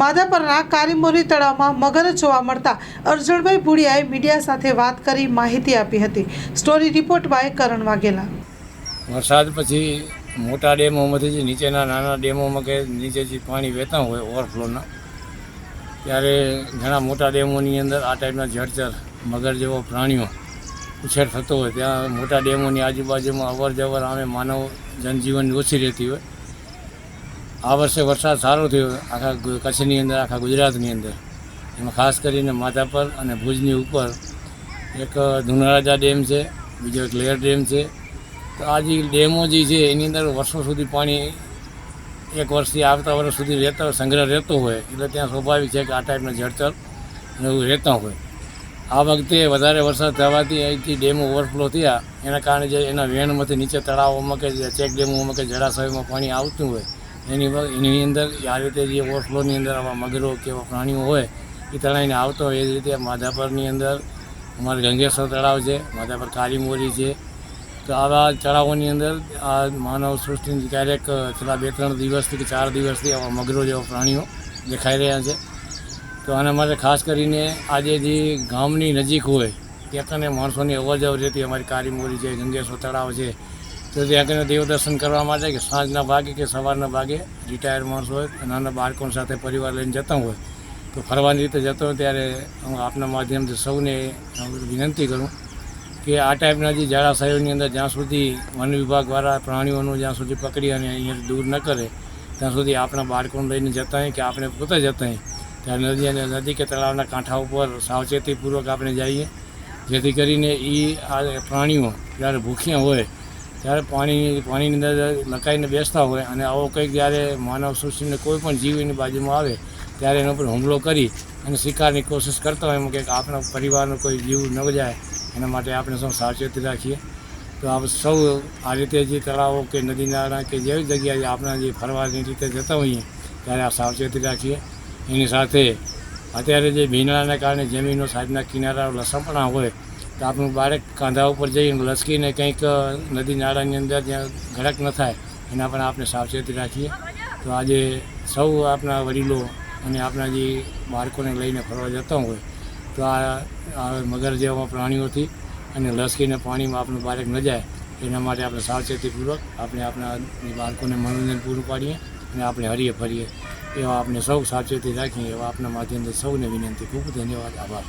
માધાપરના કારીમોરી તળાવમાં મગર જોવા મળતા અરજણભાઈ ભુડિયાએ મીડિયા સાથે વાત કરી માહિતી આપી હતી. Story report by Karan Vaghela. વરસાદ પછી મોટા ડેમોમાંથી જે નીચેના નાના ડેમોમાં કે નીચે જે પાણી વહેતા હોય ઓવરફ્લોના, ત્યારે ઘણા મોટા ડેમોની અંદર આ ટાઈપના જળચર મગર જેવો પ્રાણીઓ ઉછેર થતો હોય. ત્યાં મોટા ડેમોની આજુબાજુમાં અવર જવર આમે માનવ જનજીવન ઓછી રહેતી હોય. આ વર્ષે વરસાદ સારો થયો. આખા કચ્છની અંદર, આખા ગુજરાતની અંદર. એમાં ખાસ કરીને માધાપર અને ભુજની ઉપર એક ધુનરાજા ડેમ છે, બીજો એક લેયર ડેમ છે. તો આ જે ડેમો જે છે, એની અંદર વર્ષો સુધી પાણી એક વર્ષથી આવતા વર્ષ સુધી રહેતા, સંગ્રહ રહેતો હોય. એટલે ત્યાં સ્વાભાવિક છે કે આ ટાઈપના જળચર એવું રહેતા હોય. આ વખતે વધારે વરસાદ થવાથી અહીંથી ડેમો ઓવરફ્લો થયા. એના કારણે જે એના વેણમાંથી નીચે તળાવોમાં કે ચેક ડેમોમાં કે જળાશયોમાં પાણી આવતું હોય. એની એની અંદર આ રીતે જે ઓવરફ્લોની અંદર આવા મગરો કે એવા પ્રાણીઓ હોય, એ તળાઈને આવતો હોય, એ જ રીતે માધાપરની અંદર અમારે ગંગેશ્વર તળાવ છે, માધાપર કાળીમોરી છે. તો આવા તળાવોની અંદર આ માનવ સૃષ્ટિની ક્યારેક છેલ્લા બે ત્રણ દિવસથી કે ચાર દિવસથી આવા મગરો જેવા પ્રાણીઓ દેખાઈ રહ્યા છે. તો આના માટે ખાસ કરીને આજે જે ગામની નજીક હોય, ત્યાં કને માણસોની અવર જવર રહેતી અમારી કારીમોરી છે, ગંગેશ્વર તળાવ છે તો ત્યાં દેવ દર્શન કરવા માટે કે સાંજના ભાગે કે સવારના ભાગે રિટાયર માણસો હોય નાના બાળકો સાથે પરિવાર લઈને જતા હોય, તો ફરવાની રીતે જતો હોય ત્યારે હું આપના માધ્યમથી સૌને વિનંતી કરું કે આ ટાઈપના જે જળાશયોની અંદર જ્યાં સુધી વન વિભાગવાળા પ્રાણીઓનું જ્યાં સુધી પકડી અને અહીંયા દૂર ન કરે, ત્યાં સુધી આપણા બાળકોને લઈને જતા હોય કે આપણે પોતે જતા હોય ત્યાં નદી અને નદી કે તળાવના કાંઠા ઉપર સાવચેતીપૂર્વક આપણે જઈએ, જેથી કરીને એ આ પ્રાણીઓ જ્યારે ભૂખ્યા હોય ત્યારે પાણી પાણીની અંદર લકાઈને બેસતા હોય અને આવો કંઈક જ્યારે માનવ સૃષ્ટિને કોઈ પણ જીવ એની બાજુમાં આવે, ત્યારે એના ઉપર હુમલો કરી અને શિકારની કોશિશ કરતા હોય એમ કે આપણા પરિવારનો કોઈ જીવ ન જાય, એના માટે આપણે સૌ સાવચેતી રાખીએ. તો આપણે સૌ આ રીતે જે તળાવો કે નદી નાળા કે જેવી જગ્યાએ આપણા જે ફરવાની રીતે જતા હોઈએ, ત્યારે આ સાવચેતી રાખીએ. એની સાથે અત્યારે જે ભીનાળાના કારણે જમીનો સાઈડના કિનારા લસપણા હોય તો આપણું બાળક કાંધા ઉપર જઈને લસકીને કંઈક નદી નાળાની અંદર જ્યાં ગળક ન થાય, એના પણ આપણે સાવચેતી રાખીએ. તો આજે સૌ આપણા વડીલો અને આપણા જે બાળકોને લઈને ફરવા જતા હોય, તો આ મગર જેવા પ્રાણીઓથી અને લસકીને પાણીમાં આપણું બાળક ન જાય, એના માટે આપણે સાવચેતીપૂર્વક આપણે આપણા બાળકોને મનોરંજન પૂરું પાડીએ અને આપણે હરીએ ફરીએ, એવા આપણે સૌ સાવચેતી રાખીએ, એવા આપણા માધ્યમથી સૌને વિનંતી ખૂબ ધન્યવાદ, આભાર.